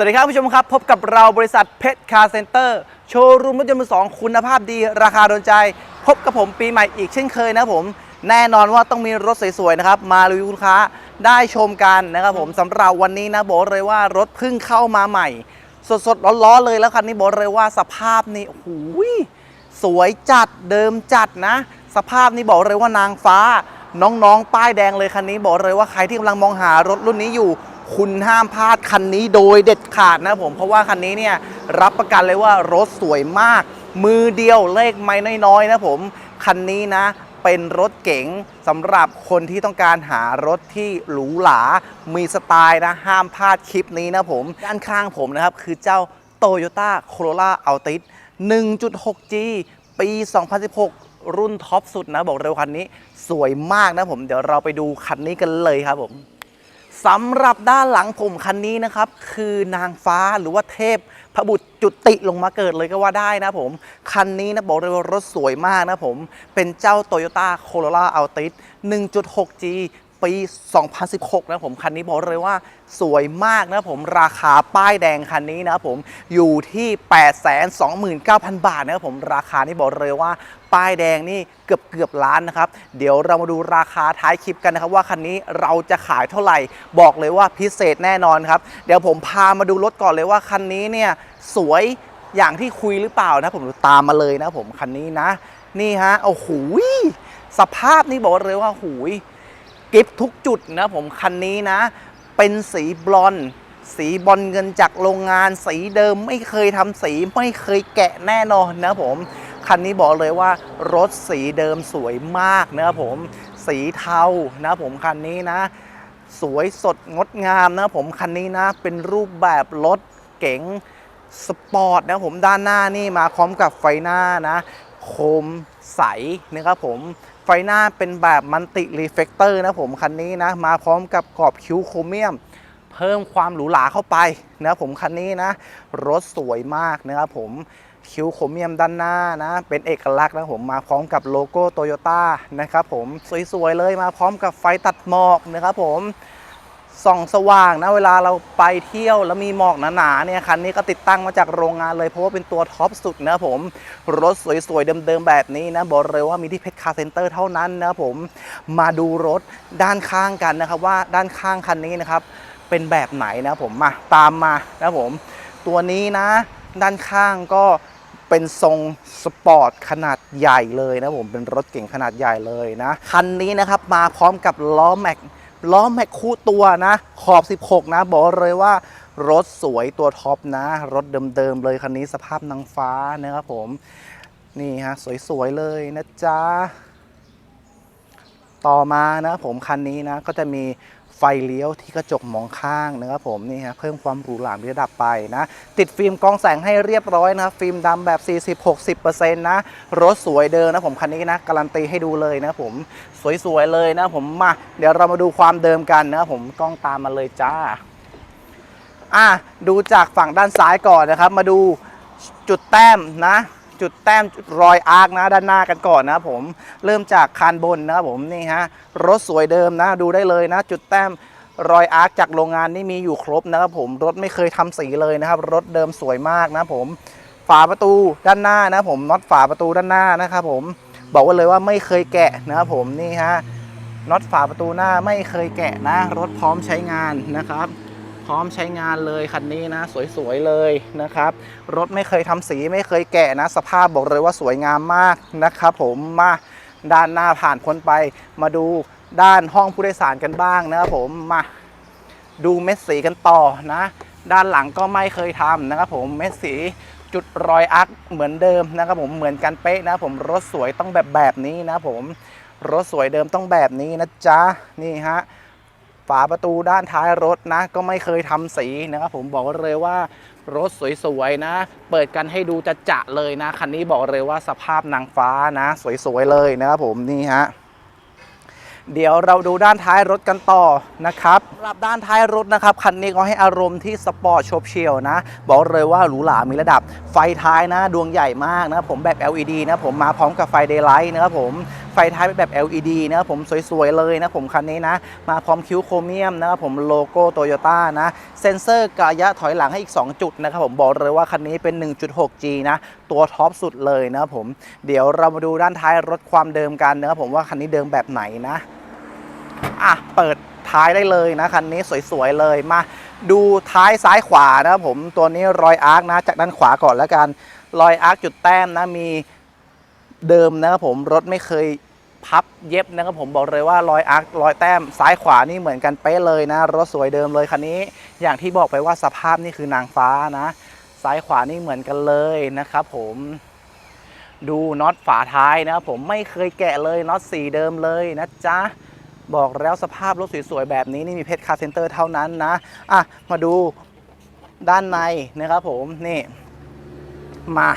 สวัสดีครับผู้ชมครับ พบกับเราบริษัทเพชรคาร์เซ็นเตอร์โชว์รูมรถยนต์มือสองคุณภาพดีราคาโดนใจ พบกับผมปีใหม่อีกเช่นเคยนะผม แน่นอนว่าต้องมีรถสวยๆนะครับ มารีวิวคุณลูกค้าได้ชมกันนะครับผมสำหรับวันนี้นะบอกเลยว่ารถเพิ่งเข้ามาใหม่ สดๆร้อนๆเลยแล้วคันนี้บอกเลยว่าสภาพนี่โอ้โหสวยจัดเดิมจัดนะ สภาพนี้บอกเลยว่านางฟ้าน้องๆ ป้ายแดงเลยคันนี้บอกเลยว่าใครที่กำลังมองหารถรุ่นนี้อยู่ คุณห้ามพลาดคันนี้โดยเด็ดขาดนะผม เพราะว่าคันนี้เนี่ยรับประกันเลยว่ารถสวยมาก มือเดียวเลขไม่น้อยๆนะผม คันนี้นะเป็นรถเก๋งสำหรับคนที่ต้องการหารถที่หรูหรา มีสไตล์นะ ห้ามพลาดคลิปนี้นะผม ด้านข้างผมนะครับ คือเจ้า Toyota Corolla Altis 1.6G ปี 2016 รุ่นท็อปสุดนะ บอกเร็วคันนี้ สวยมากนะผม เดี๋ยวเราไปดูคันนี้กันเลยครับผม สำหรับด้านหลังผมคันนี้นะครับ คือนางฟ้าหรือว่าเทพพระบุตรจุติลงมาเกิดเลยก็ว่าได้นะผม คันนี้นะบอกเลยว่ารถสวยมากนะผม เป็นเจ้า Toyota Corolla Altis 1.6G ปี 2016 นะผม คันนี้บอกเลยว่าสวยมากนะผมราคาป้ายแดงคันนี้นะผมอยู่ที่ 829,000 บาทนะครับผมราคานี่บอกเลยว่าป้ายแดงนี่เกือบเกือบล้านนะครับ เดี๋ยวเรามาดูราคาท้ายคลิปกันนะครับ ว่าคันนี้เราจะขายเท่าไหร่ บอกเลยว่าพิเศษแน่นอนครับ เดี๋ยวผมพามาดูรถก่อนเลยว่าคันนี้เนี่ยสวยอย่างที่คุยหรือเปล่านะผมตามมาเลยนะผมคันนี้นะ นี่ฮะโอ้โหสภาพนี่บอกเลยว่าหูย กิฟทุกจุดนะผมคันนี้นะ เป็นสีบลอนสีบอลเงินจากโรงงานสีเดิมไม่เคยทำสีไม่เคยแกะแน่นอนนะผม คันนี้บอกเลยว่ารถสีเดิมสวยมากนะครับผมสีเทานะผมคันนี้นะ สวยสดงดงามนะผมคันนี้นะ เป็นรูปแบบรถเก๋งสปอร์ตนะผมด้านหน้านี่มาพร้อมกับไฟหน้านะ โคมใสนะครับผมไฟหน้าเป็นแบบมันติรีเฟกเตอร์นะผมคันนี้นะมาพร้อมกับกรอบคิ้วโครเมียม เพิ่มความหรูหราเข้าไปนะครับผมคันนี้นะ รถสวยมากนะครับผมคิ้วโครเมียมด้านหน้านะ เป็นเอกลักษณ์นะผมมาพร้อมกับโลโก้โตโยต้านะครับผมสวยๆเลยมาพร้อมกับไฟตัดหมอกนะครับผม ส่องสว่างนะเวลาเราไปเที่ยวแล้วมีหมอกหนาๆเนี่ยคันนี้ก็ติดตั้งมาจากโรงงานเลยเพราะว่าเป็นตัวท็อปสุดนะผม รถสวยๆเดิมๆแบบนี้นะบอกเลยว่ามีที่เพชรคาร์เซ็นเตอร์เท่านั้นนะผมมาดูรถด้านข้างกันนะครับว่าด้านข้างคันนี้นะครับเป็นแบบไหนนะผมมาตามมานะผม ตัวนี้นะ ด้านข้างก็เป็นทรงสปอร์ตขนาดใหญ่เลยนะผมเป็นรถเก่งขนาดใหญ่เลยนะ คันนี้นะครับมาพร้อมกับล้อแม็ก ล้อแม็กคู่ตัวนะ ขอบ 16 นะ บอกเลยว่ารถสวยตัวท็อปนะ รถเดิมๆเลยคันนี้สภาพนางฟ้านะครับผม นี่ฮะ สวยๆเลยนะจ๊ะ ต่อมานะผมคันนี้นะก็จะมี ไฟเลี้ยวที่กระจกมองข้างนะครับผมนี่ฮะเพิ่มความหรูหราระดับไปนะ ติดฟิล์มกองแสงให้เรียบร้อยนะฟิล์มดำแบบ 40-60%นะ รถสวยเดิมนะผมคันนี้นะการันตีให้ดูเลยนะผมสวยๆเลยนะผมมาเดี๋ยวเรามาดูความเดิมกันนะครับผมกล้องตามมาเลยจ้าอะดูจากฝั่งด้านซ้ายก่อนนะครับ มาดูจุดแต้มนะ จุดแต้มจุดรอยอาร์คนะด้านหน้ากันก่อนนะผมเริ่มจากคานบนนะครับผมนี่ฮะรถสวยเดิมนะดูได้เลยนะ จุดแต้มรอยอาร์คจากโรงงานนี่มีอยู่ครบนะครับผมรถไม่เคยทำสีเลยนะครับรถเดิมสวยมากนะผมฝาประตูด้านหน้านะผมน็อตฝาประตูด้านหน้านะครับผมบอกว่าเลยว่าไม่เคยแกะนะครับผมนี่ฮะน็อตฝาประตูหน้าไม่เคยแกะนะ รถพร้อมใช้งานนะครับ พร้อมใช้งานเลยคันนี้นะ สวยๆเลยนะครับ รถไม่เคยทำสีไม่เคยแกะนะ สภาพบอกเลยว่าสวยงามมากนะครับผมมาด้านหน้าผ่านพ้นไป มาดูด้านห้องผู้โดยสารกันบ้างนะครับผมมาดูเม็ดสีกันต่อนะ ด้านหลังก็ไม่เคยทำนะครับผมเม็ดสีจุดรอยอาร์คเหมือนเดิมนะครับผมเหมือนกันเป๊ะนะผมรถสวยต้องแบบแบบนี้นะผมรถสวยเดิมต้องแบบนี้นะจ๊ะนี่ฮะ ฝาประตูด้านท้ายรถนะ ก็ไม่เคยทำสีนะครับผมบอกเลยว่ารถสวยๆนะ เปิดกันให้ดูจะจะเลยนะ คันนี้บอกเลยว่าสภาพนางฟ้านะ สวยๆเลยนะครับผมนี่ฮะเดี๋ยวเราดูด้านท้ายรถกันต่อนะครับสำหรับด้านท้ายรถนะครับคันนี้ก็ให้อารมณ์ที่สปอร์ตโฉบเฉี่ยวนะ บอกเลยว่าหรูหรามีระดับไฟท้ายนะ ดวงใหญ่มากนะผมแบบ LED นะผมมาพร้อมกับไฟเดย์ไลท์นะครับผม ฟฟท้ายเป็นแบบ LED นะครับผมสวย ๆ เลยนะผมคันนี้นะ มาพร้อมคิ้วโครเมียมนะครับผมโลโก้โตโยต้านะเซ็นเซอร์กระยะถอยหลังให้อีก 2 จุดนะครับผมบอกเลยว่าคันนี้เป็น 1.6G นะ ตัวท็อปสุดเลยนะครับผมเดี๋ยวเรามาดูด้านท้ายรถความเดิมกันนะครับผมว่าคันนี้เดิมแบบไหนนะอะเปิดท้ายได้เลยนะคันนี้สวยๆเลยมาดูท้ายซ้ายขวานะครับผมตัวนี้รอยอาร์คนะจากด้านขวาก่อนแล้วกันรอยอาร์คจุดแต้มนะมีเดิมนะครับผมรถไม่เคย พับเย็บนะครับผมบอกเลยว่ารอยอาร์ครอยแต้มซ้ายขวานี่เหมือนกันเป๊ะเลยนะ รถสวยเดิมเลยคันนี้ อย่างที่บอกไปว่าสภาพนี่คือนางฟ้านะ ซ้ายขวานี่เหมือนกันเลยนะครับผมดูน็อตฝาท้ายนะครับผมไม่เคยแกะเลยน็อตสีเดิมเลยนะจ๊ะบอกแล้วสภาพรถสวยๆแบบนี้นี่มีเพชรคาร์เซนเตอร์เท่านั้นนะอะมาดูด้านในนะครับผมนี่มา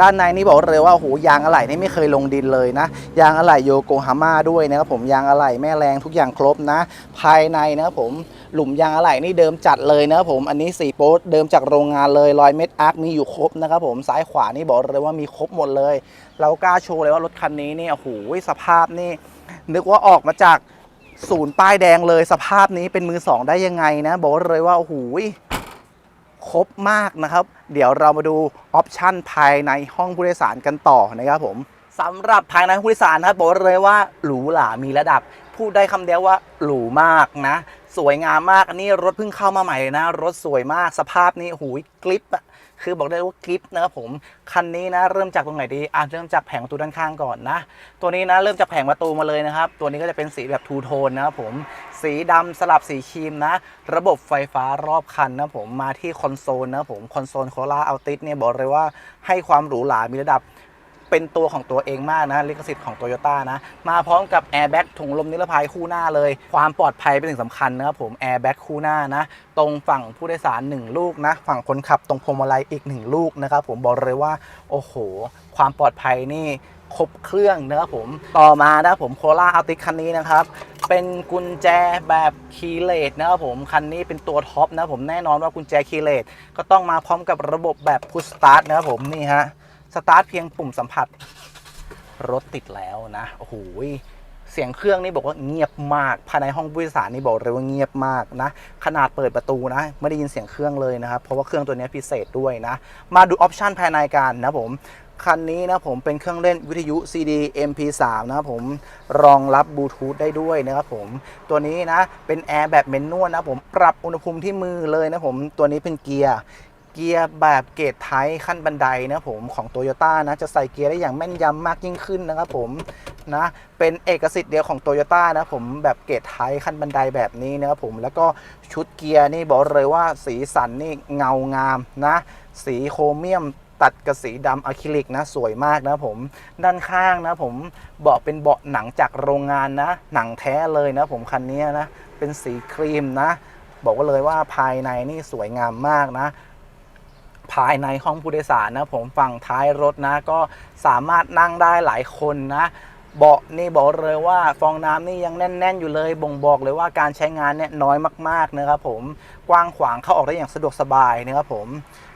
ด้านในนี่บอกเลยว่าโอ้โหยางอะไหล่นี่ไม่เคยลงดินเลยนะ ยางอะไหล่โยโกฮาม่าด้วยนะครับผมยางอะไหล่แม่แรงทุกอย่างครบนะ ภายในนะครับผมหลุมยางอะไหล่นี่เดิมจัดเลยนะครับผมอันนี้สีโป๊ตเดิมจากโรงงานเลยรอยเม็ดอาร์คมีอยู่ครบนะครับผมซ้ายขวานี่บอกเลยว่ามีครบหมดเลย เรากล้าโชว์เลยว่ารถคันนี้นี่โอ้โหสภาพนี่ นึกว่าออกมาจากศูนย์ป้ายแดงเลยสภาพนี้เป็นมือสองได้ยังไงนะ บอกเลยว่าโอ้โห ครบมากนะครับ เดี๋ยวเรามาดูออปชันภายในห้องผู้โดยสารกันต่อนะครับผมสำหรับภายในห้องผู้โดยสารครับบอกเลยว่าหรูหรามีระดับ พูดได้คำเดียวว่าหรูมากนะ สวยงามมากอันนี้รถเพิ่งเข้ามาใหม่นะ รถสวยมากสภาพนี้โอ้โหกลิปอะคือบอกได้ว่ากลิปนะครับผมคันนี้นะ เริ่มจากตรงไหนดีอะเริ่มจากแผงประตูด้านข้างก่อนนะ ตัวนี้นะเริ่มจากแผงประตูมาเลยนะครับ ตัวนี้ก็จะเป็นสีแบบทูโทนนะครับผมสีดำสลับสีครีมนะ ระบบไฟฟ้ารอบคันนะผมมาที่คอนโซลนะผมคอนโซลโคล่าอัลติสเนี่ยบอกเลยว่าให้ความหรูหรามีระดับ เป็นตัวของตัวเองมากนะลิขสิทธิ์ของโตโยต้านะ มาพร้อมกับแอร์แบ็กถุงลมนิรภัยคู่หน้าเลย ความปลอดภัยเป็นสิ่งสำคัญนะครับผมแอร์แบ็กคู่หน้านะ ตรงฝั่งผู้โดยสาร 1 ลูกนะ ฝั่งคนขับตรงพวงมาลัยอีก 1 ลูกนะครับผมบอกเลยว่า โอ้โห ความปลอดภัยนี่ครบเครื่องนะครับผมต่อมานะครับผมโคล่าอัลติคันนี้นะครับเป็นกุญแจแบบคีย์เลสนะครับผมคันนี้เป็นตัวท็อปนะผมแน่นอนว่ากุญแจคีย์เลสก็ต้องมาพร้อมกับระบบแบบพุชสตาร์ทนะครับผมนี่ฮะ สตาร์ทเพียงปุ่มสัมผัส รถติดแล้วนะโอ้โหเสียงเครื่องนี่บอกว่าเงียบมาก ภายในห้องผู้โดยสารนี่บอกเลยว่าเงียบมากนะ ขนาดเปิดประตูนะ ไม่ได้ยินเสียงเครื่องเลยนะครับ เพราะว่าเครื่องตัวนี้พิเศษด้วยนะ มาดูออปชันภายในกันนะผม คันนี้นะผมเป็นเครื่องเล่นวิทยุ CD MP3 นะครับผม รองรับบลูทูธได้ด้วยนะครับผม ตัวนี้นะ เป็นแอร์แบบเมนนวลนะผม ปรับอุณหภูมิที่มือเลยนะผม ตัวนี้เป็นเกียร์ เกียร์แบบเกรดไทยขั้นบันไดนะผมของ t o y ยต้นะจะใส่เกียร์ได้อย่างแม่นยำมากยิ่งขึ้นนะครับผมนะเป็นเอกสิทธิ์เดียวของ t o y ยต้นะผมแบบเกรดไทยขั้นบันไดแบบนี้นะครับผมแล้วก็ชุดเกียร์นี่บอกเลยว่าสีสันนี่เงางามนะสีโครเมียมตัดกับสีดำอะคริลิกนะสวยมากนะผมด้านข้างนะผมเบาะเป็นเบาะหนังจากโรงงานนะ หนังแท้เลยนะผมคันนี้นะเป็นสีครีมนะ บอกว่าเลยว่าภายในนี่สวยงามมากนะ ภายในห้องผู้โดยสารนะผมฝั่งท้ายรถนะ ก็สามารถนั่งได้หลายคนนะเบาะนี่บอกเลยว่าฟองน้ำนี่ยังแน่น ๆ อยู่เลย บ่งบอกเลยว่าการใช้งานเนี่ยน้อยมากๆนะครับผมกว้างขวางเข้าออกได้อย่างสะดวกสบายนะครับผม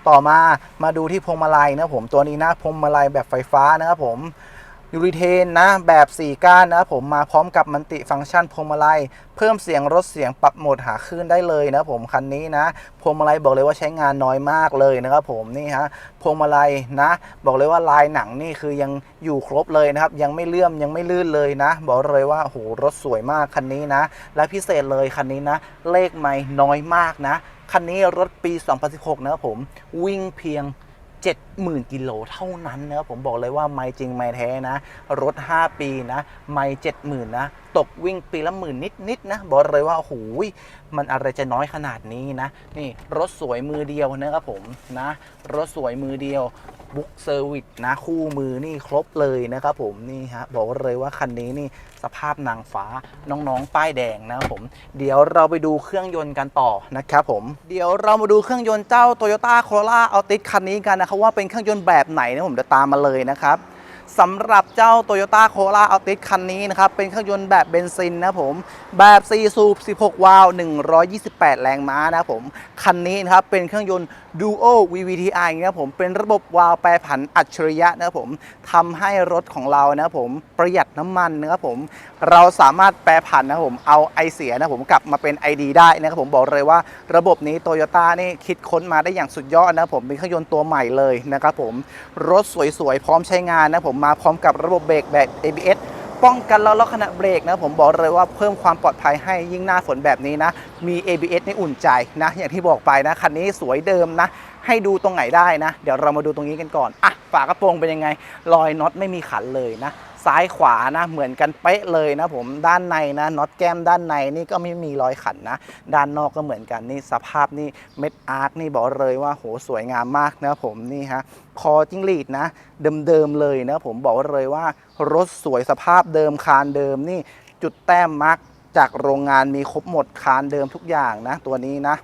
ต่อมามาดูที่พวงมาลัยนะผมตัวนี้นะพวงมาลัยแบบไฟฟ้านะครับผม ยูริเทนนะแบบ 4 ก้านนะผมมาพร้อมกับมันติฟังก์ชันพวงมาลัย เพิ่มเสียงลดเสียงปรับโหมดหาคลื่นได้เลยนะผมคันนี้นะพวงมาลัยบอกเลยว่าใช้งานน้อยมากเลยนะครับผมนี่ฮะพวงมาลัยนะ บอกเลยว่าลายหนังนี่คือยังอยู่ครบเลยนะครับ ยังไม่เลื่อมยังไม่ลื่นเลยนะ บอกเลยว่าโหรถสวยมากคันนี้นะ และพิเศษเลยคันนี้นะ เลขไม่น้อยมากนะคันนี้รถปี 2016 นะครับผมวิ่งเพียง 70,000 กิโลเท่านั้นนะครับผมบอกเลยว่าไม่จริงไม่แท้นะ รถ 5 ปีนะ ไม่70,000 นะ ตกวิ่งปีละหมื่นนิดๆนะ บอกเลยว่าโอ้โหมันอะไรจะน้อยขนาดนี้นะ นี่รถสวยมือเดียวนะครับผมนะ รถสวยมือเดียวบุ๊กเซอร์วิสนะคู่มือนี่ครบเลยนะครับผมนี่ฮะบอกเลยว่าคันนี้นี่สภาพนางฟ้าน้องๆ ป้ายแดงนะครับผม เดี๋ยวเราไปดูเครื่องยนต์กันต่อนะครับผม เดี๋ยวเรามาดูเครื่องยนต์เจ้า Toyota Corolla Altis คันนี้กันนะครับว่าเป็นเครื่องยนต์แบบไหนนะผมเดี๋ยวตามมาเลยนะครับ สำหรับเจ้า Toyota Corolla Altis คันนี้นะครับ เป็นเครื่องยนต์แบบเบนซินนะผม แบบ 4 สูบ 16 วาล์ว128 แรงม้านะผม คันนี้นะครับ เป็นเครื่องยนต์ Duo VVTi นะผม เป็นระบบวาล์วแปรผันอัจฉริยะนะผมทำให้รถของเรานะผม ประหยัดน้ำมันนะครับผม เราสามารถแปรผันนะผม เอาไอเสียนะผมกลับมาเป็น ID ได้นะครับผมบอกเลยว่าระบบนี้ Toyota นี่คิดค้นมาได้อย่างสุดยอดนะผม เป็นเครื่องยนต์ตัวใหม่เลยนะครับผม รถสวยๆ พร้อมใช้งานนะผมมาพร้อมกับระบบเบรกแบบ ABS ป้องกันล้อล็อกขณะเบรกนะผมบอกเลยว่าเพิ่มความปลอดภัยให้ยิ่งหน้าฝนแบบนี้นะ มี ABS นี่อุ่นใจนะ อย่างที่บอกไปนะ คันนี้สวยเดิมนะ ให้ดูตรงไหนได้นะ เดี๋ยวเรามาดูตรงนี้กันก่อนอะฝากระโปรงเป็นยังไง รอยน็อตไม่มีขันเลยนะ ซ้ายขวานะเหมือนกันเป๊ะเลยนะผมด้านในนะน็อตแก้มด้านในนี่ก็ไม่มีรอยขันนะ ด้านนอกก็เหมือนกันนี่สภาพนี่เม็ดอาร์คนี่บอกเลยว่าโหสวยงามมากนะผมนี่ฮะคอจิ้งหรีดนะ เดิมๆเลยนะผมบอกเลยว่ารถสวยสภาพเดิมคานเดิมนี่จุดแต้มมาร์กจากโรงงานมีครบหมดคานเดิมทุกอย่างนะ ตัวนี้นะ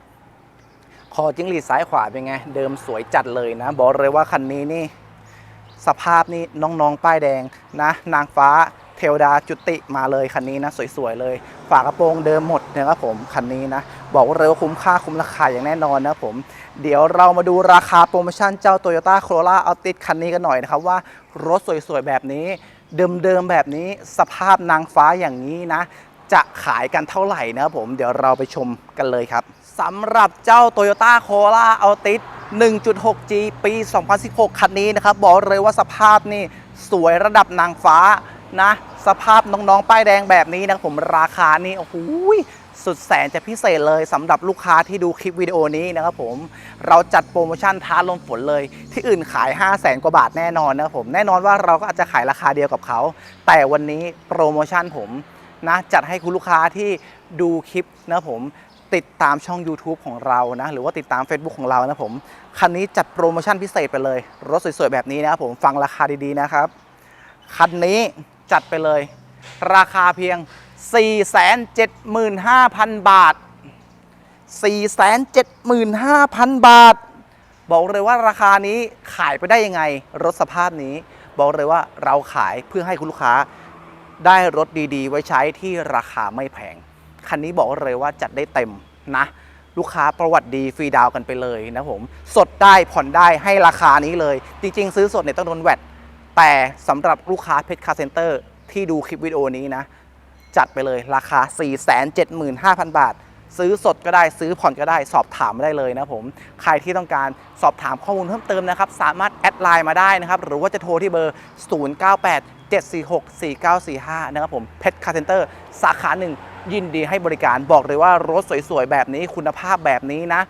คอจิ้งหรีดซ้ายขวาเป็นไง เดิมสวยจัดเลยนะ บอกเลยว่าคันนี้นี่ สภาพนี่น้องๆ ป้ายแดงนะ นางฟ้าเทวดาจุติมาเลยคันนี้นะ สวยๆเลย ฝากระโปรงเดิมหมดนะครับผมคันนี้นะ บอกว่าเลยว่าคุ้มค่าคุ้มราคาอย่างแน่นอนนะผม เดี๋ยวเรามาดูราคาโปรโมชั่นเจ้า Toyota Corolla Altis คันนี้กันหน่อยนะครับว่ารถสวยๆแบบนี้ เดิมๆแบบนี้สภาพนางฟ้าอย่างนี้นะจะขายกันเท่าไหร่นะครับผมเดี๋ยวเราไปชมกันเลยครับสำหรับเจ้า Toyota Corolla Altis 1.6G ปี 2016 คันนี้นะครับ บอกเลยว่าสภาพนี่สวยระดับนางฟ้านะ สภาพน้องๆ ป้ายแดงแบบนี้นะผมราคานี่โอ้โหสุดแสนจะพิเศษเลยสำหรับลูกค้าที่ดูคลิปวิดีโอนี้นะครับผมเราจัดโปรโมชั่นท้าลมฝนเลย ที่อื่นขาย 5 0 0แสนกว่าบาทแน่นอนนะครับผมแน่นอนว่าเราก็อาจจะขายราคาเดียวกับเขา แต่วันนี้โปรโมชั่นผมนะจัดให้คุณลูกค้าที่ดูคลิปนะผม ติดตามช่อง YouTube ของเรานะ หรือว่าติดตาม Facebook ของเรานะผม คันนี้จัดโปรโมชั่นพิเศษไปเลย รถสวยๆ แบบนี้นะครับผมฟังราคาดีๆ นะครับ คันนี้จัดไปเลย ราคาเพียง 475,000 บาท 475,000 บาท บอกเลยว่าราคานี้ขายไปได้ยังไง รถสภาพนี้ บอกเลยว่าเราขายเพื่อให้คุณลูกค้าได้รถดีๆ ไว้ใช้ที่ราคาไม่แพง คันนี้บอกเลยว่าจัดได้เต็มนะ ลูกค้าประวัติดีฟรีดาวน์กันไปเลยนะผม สดได้ผ่อนได้ให้ราคานี้เลย จริง ๆ ซื้อสดเนี่ยต้องโดนแวดแต่สำหรับลูกค้าเพชรคาเซ็นเตอร์ที่ดูคลิปวิดีโอนี้นะ จัดไปเลยราคา 475,000 บาท ซื้อสดก็ได้ซื้อผ่อนก็ได้สอบถามได้เลยนะผม ใครที่ต้องการสอบถามข้อมูลเพิ่มเติมนะครับ สามารถแอดไลน์มาได้นะครับ หรือว่าจะโทรที่เบอร์ 098 746 4945 นะครับผมเพชรคาเซนเตอร์สาขาหนึ่ง ยินดีให้บริการบอกเลยว่ารถสวยๆ แบบนี้คุณภาพแบบนี้นะ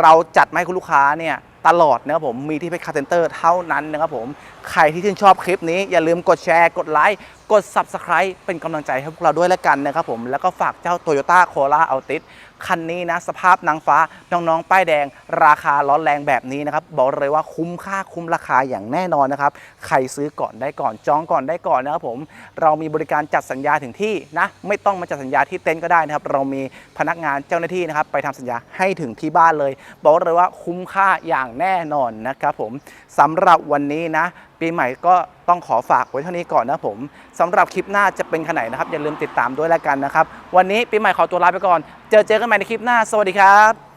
เราจัดมาให้คุณลูกค้าเนี่ยตลอดนะครับผมมีที่เพชรคาเซนเตอร์เท่านั้นนะครับผม ใครที่ชื่นชอบคลิปนี้อย่าลืมกดแชร์ กดไลค์ กด Subscribe เป็นกำลังใจให้พวกเราด้วยแล้วกันนะครับผม แล้วก็ฝากเจ้า Toyota Corolla Altis คันนี้นะสภาพนางฟ้าน้องๆป้ายแดง ราคาร้อนแรงแบบนี้นะครับบอกเลยว่าคุ้มค่าคุ้มราคาอย่างแน่นอนนะครับใครซื้อก่อนได้ก่อนจองก่อนได้ก่อนนะครับผมเรามีบริการจัดสัญญาถึงที่นะไม่ต้องมาจัดสัญญาที่เต็นท์ก็ได้นะครับเรามีพนักงานเจ้าหน้าที่นะครับไปทำสัญญาให้ถึงที่บ้านเลย บอกเลยว่าคุ้มค่าอย่างแน่นอนนะครับผมสำหรับวันนี้นะ ปีใหม่ก็ต้องขอฝากไว้เท่านี้ก่อนนะผมสำหรับคลิปหน้าจะเป็นขนาดไหนนะครับอย่าลืมติดตามด้วยแล้วกันนะครับ วันนี้ปีใหม่ขอตัวลาไปก่อน เจอเจอกันใหม่ในคลิปหน้า สวัสดีครับ